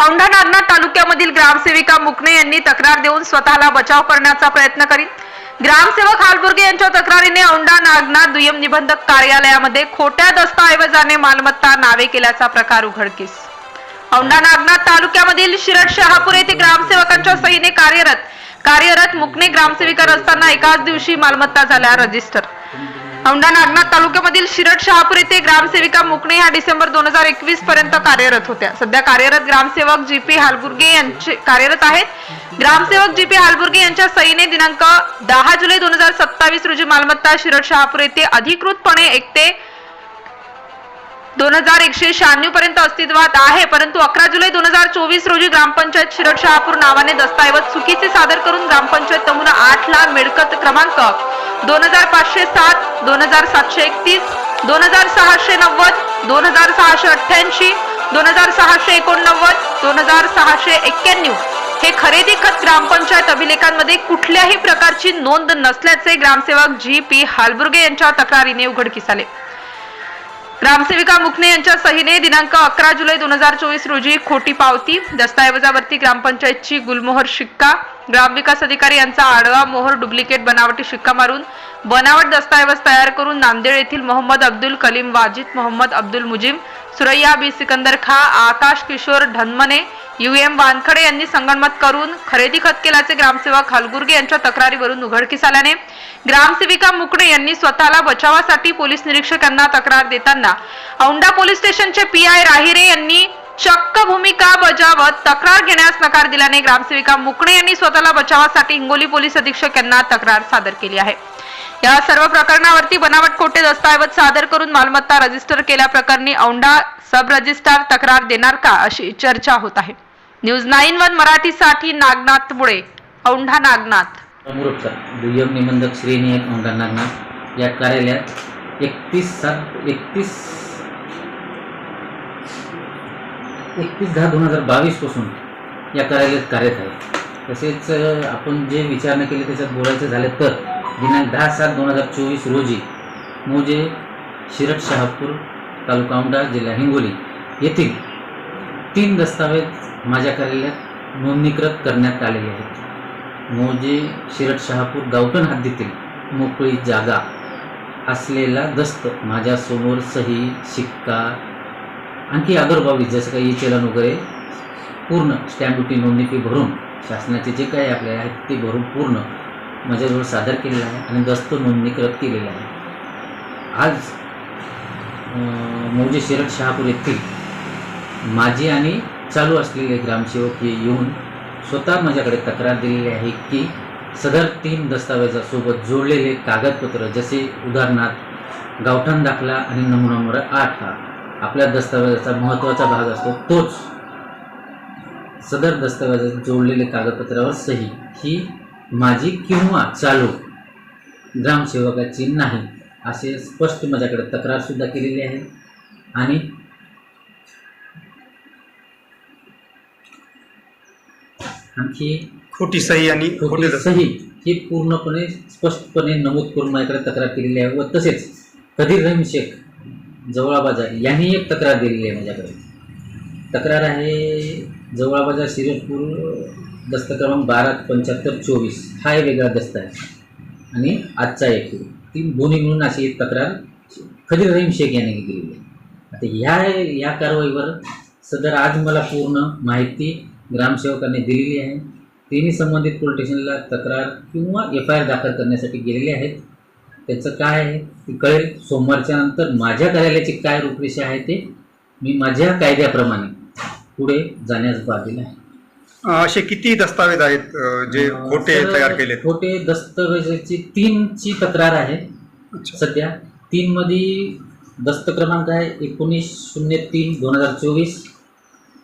औंढा नागनाथ तालुक्यामधील ग्रामसेविका मुकणे यांनी तक्रार देऊन स्वतःला बचाव करण्याचा प्रयत्न करीत ग्रामसेवक हालबुर्गे यांच्या तक्रारीने औंढा नागनाथ दुय्यम निबंधक कार्यालयामध्ये खोट्या दस्ताऐवजाने मालमत्ता नावे केल्याचा प्रकार उघडकीस. औंढा नागनाथ तालुक्यामधील शिरड शहापूर येथे ग्रामसेवकांच्या सहीने कार्यरत कार्यरत मुकणे ग्रामसेविका असताना एकाच दिवशी मालमत्ता झाल्या रजिस्टर. औंढा नागनाथ तालुक्यामधील शिरट शहापूर येथे ग्रामसेविका मुकणे ह्या डिसेंबर दोन हजार एकवीस पर्यंत कार्यरत होत्या. सध्या कार्यरत ग्रामसेवक जी पी हालबुर्गे यांचे कार्यरत आहेत. ग्रामसेवक जी पी हालबुर्गे यांच्या सईने दिनांक दहा जुलै दोन हजार सत्तावीस रोजी मालमत्ता शिरट शहापूर येथे अधिकृतपणे एक ते दोन हजार एकशे शहाण्णव पर्यंत अस्तित्वात आहे परंतु अकरा जुलै दोन हजार चोवीस रोजी ग्रामपंचायत शिरड शहापूर नावाने दस्तऐवज चुकीचे सादर करून ग्रामपंचायत नमुना आठ ला मिळकत क्रमांक दोन हजार पाचशे सात दोन हजार सातशे एकतीस दोन हजार सहाशे नव्वद दोन हजार सहाशे अठ्ठ्याऐंशी दोन हजार सहाशे एकोणनव्वद दोन हजार सहाशे एक्क्याण्णव. हे खरेदी खत ग्रामपंचायत अभिलेखांमध्ये कुठल्याही प्रकारची नोंद नसल्याचे ग्रामसेवक जी पी हालबुर्गे यांच्या तक्रारीने उघडकीस आले. ग्रामसेविका मुकणे यांच्या सहीने दिनांक अकरा जुलै दोन हजार चोवीस रोजी खोटी पावती दस्तऐवजावरती ग्रामपंचायतची गुलमोहर शिक्का ग्रामविकास अधिकारी यांचा आडवा मोहर डुप्लिकेट बनावटी शिक्का मारून बनावट दस्तऐवज तयार करून नांदेड येथील मोहम्मद अब्दुल कलीम वाजिद मोहम्मद अब्दुल मुजीम सुरैया बी सिकंदर खा आकाश किशोर ढनमने यू एम वानखडे यांनी संगणमत करून खरेदी खत केल्याचे ग्रामसेवक हलगुर्गे यांच्या तक्रारीवरून उघडकीस आल्याने ग्रामसेविका मुकडे यांनी स्वतःला बचावासाठी पोलीस निरीक्षकांना तक्रार देताना. औंढा पोलीस स्टेशनचे पी आय राहिरे यांनी चक्क भूमिका बजावत तक्रार घेण्यास नकार दिल्याने ग्रामसेविका मुकणे यांनी स्वतःला बचावासाठी हिंगोली पोलीस अधीक्षक यांना तक्रार सादर केली आहे. या सर्व प्रकरणावरती बनावट खोटे दस्तऐवज सादर करून मालमत्ता रजिस्टर केल्याप्रकरणी औंढा सब रजिस्ट्रार तक्रार देणार का अशी चर्चा होत आहे. न्यूज नाईन वन मराठीसाठी नागनाथ मुळे औंढा नागनाथ. अमृतचा दुय्यम निबंधक श्रेणी एक औंढा नागनाथ. या कार्यालयात एकतीस सात एकतीस एकतीस दहा दोन हजार बावीसपासून या कार्यालयात कार्यरत आहे. तसेच आपण जे विचारणा केली त्याच्यात बोलायचं झालं तर दिनांक दहा सात दोन हजार चोवीस रोजी मोजे शिरट शहापूर तालुका औंढा जिल्हा हिंगोली येथील तीन दस्तावेज माझ्या कार्यालयात नोंदणीकृत करण्यात आलेले आहेत. मोजे शिरट शहापूर गावठण हद्दीतील मोकळी जागा असलेला दस्त माझ्यासमोर सही शिक्का आणखी आदरबाबी जसं काही चलन वगैरे पूर्ण स्टॅम्प ड्युटी नोंदणी फी भरून शासनाचे जे काही आपले आहेत ते भरून पूर्ण माझ्याजवळ सादर केलेलं आहे आणि दस्त नोंदणीकृत केलेलं आहे. आज मौजे म्हणजे शिरट शहापूर येथील माझी आणि चालू असलेले ग्रामसेवक हे येऊन स्वतः माझ्याकडे तक्रार दिलेली आहे की सदर तीन दस्तावेजासोबत जोडलेले कागदपत्र जसे उदाहरणार्थ गावठाण दाखला आणि नमुना नंबर आठ हा आपल्या दस्तावेजाचा महत्त्वाचा भाग असतो तोच सदर दस्तावेजात जोडलेले कागदपत्रावर सही ही माझी किंवा चालू ग्रामसेवकाची नाही. असे स्पष्ट माझ्याकडे तक्रारसुद्धा केलेली आहे. आणि आणखी खोटी सही आणि खोटे सही ही पूर्णपणे स्पष्टपणे नमूद करून माझ्याकडे तक्रार केलेली आहे व तसेच कधीर रहीम शेख जवळा बाजार यांनी एक तक्रार दिलेली आहे माझ्याकडे. तक्रार आहे जवळा बाजार शिरपूर दस्त क्रमांक बारा पंच्याहत्तर चोवीस. हा एक वेगळा दस्त आहे. आणि आजचा एक. ती बोनी मिळून अशी एक तक्रार खदीर रहीम शेख यांनी दिलेली आहे. आता ह्या या कारवाईवर सदर आज मला पूर्ण माहिती ग्रामसेवकांनी दिलेली आहे. तिन्ही संबंधित पोलीस स्टेशनला तक्रार किंवा एफ आय आर दाखल करण्यासाठी गेलेले आहेत. त्याचं काय आहे ते कळेल. सोमवारच्या नंतर माझ्या कार्यालयाची काय रूपरेषा आहे ते मी माझ्या कायद्याप्रमाणे पुढे जाण्यास बाधील आहे. असे किती दस्तावेज आहेत जे खोटे तयार केलेत? खोटे दस्तऐवजाची तीनची तक्रार आहे अच्छा. सध्या. तीन मध्ये दस्त क्रमांक आहे एकोणीस शून्य तीन दोन हजार चोवीस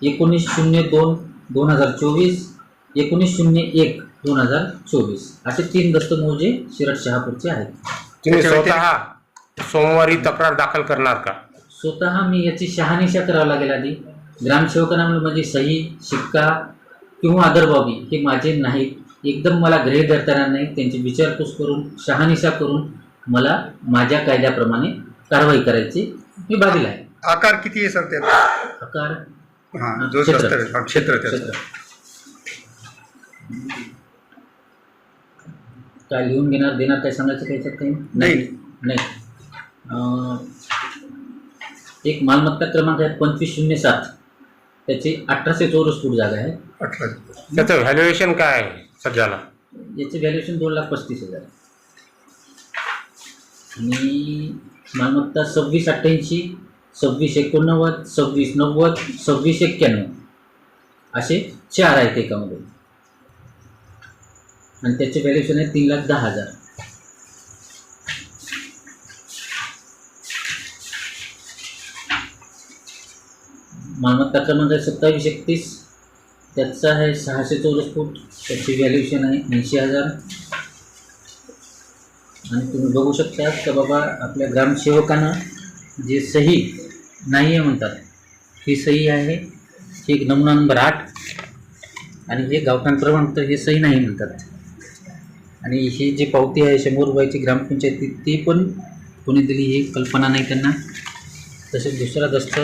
एकोणीस शून्य दोन दोन हजार चोवीस एकोणीस शून्य एक दोन हजार चोवीस. असे तीन दस्त मोजे शिरट शहापूरचे आहेत. तुम्ही त्याच्या स्वतः सोमवारी तक्रार दाखल करणार का? स्वतः मी याची शहानिशा करावं लागेल आधी. ग्रामसेवकांना माझी सही शिक्का किंवा आदरबाबी हे माझे नाहीत. एकदम मला गृह धरताना नाही त्यांची विचारपूस करून शहानिशा करून मला माझ्या कायद्याप्रमाणे कारवाई करायची मी बाजूला आहे. आकार किती आहे सर आकार? हा जो क्षेत्र. त्याचं. काय लिहून घेणार देणार काय सांगायचं याच्यात काही? नाही. नाही. एक मालमत्ता क्रमांक आहे पंचवीस शून्य सात. त्याची अठराशे चौरस फूट जागा आहे. अठरा त्याचं व्हॅल्युएशन काय आहे सध्याला? याचे व्हॅल्युएशन दोन लाख पस्तीस हजार. आणि मालमत्ता सव्वीस अठ्ठ्याऐंशी सव्वीस एकोणनव्वद सव्वीस नव्वद सव्वीस एक्क्याण्णव असे चार आहेत एकामध्ये. आणि त्याचे व्हॅल्युएशन आहे तीन लाख दहा हजार. मालमत्ता क्रमांक आहे सत्तावीस एकतीस. त्याचा आहे सहाशे चौरस फूट. त्याची व्हॅल्युएशन आहे ऐंशी हजार. आणि तुम्ही बघू शकता का बाबा आपल्या ग्रामसेवकांना जे सही नाही आहे म्हणतात ही सही आहे. एक नमुना नंबर आठ. आणि हे गावठाण क्रमांक हे सही नाही म्हणतात. आणि ही जी पावती आहे शंभर रुपयाची ग्रामपंचायती ती पण कोणी दिली ही कल्पना नाही त्यांना. तसेच दुसरा दस्त.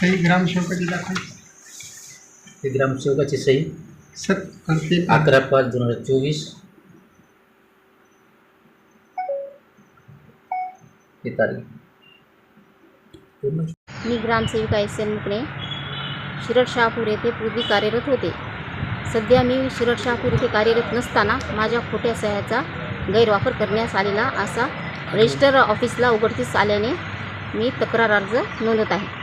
सही ग्रामसेवकाची दाखल. ही ग्रामसेवकाची सही? सर ते अकरा पाच दोन हजार चोवीस ही तारीख। मी ग्रामसेविका एस एन मुकणे शिरड शहापूर येथे पूर्वी कार्यरत होते. सध्या मी शिरड शहापूर येथे कार्यरत नसताना माझ्या खोट्या सह्याचा गैरवापर करण्यात आलेला असा रजिस्टर ऑफिसला उघडकीस आल्याने मी तक्रार अर्ज नोंदवत आहे.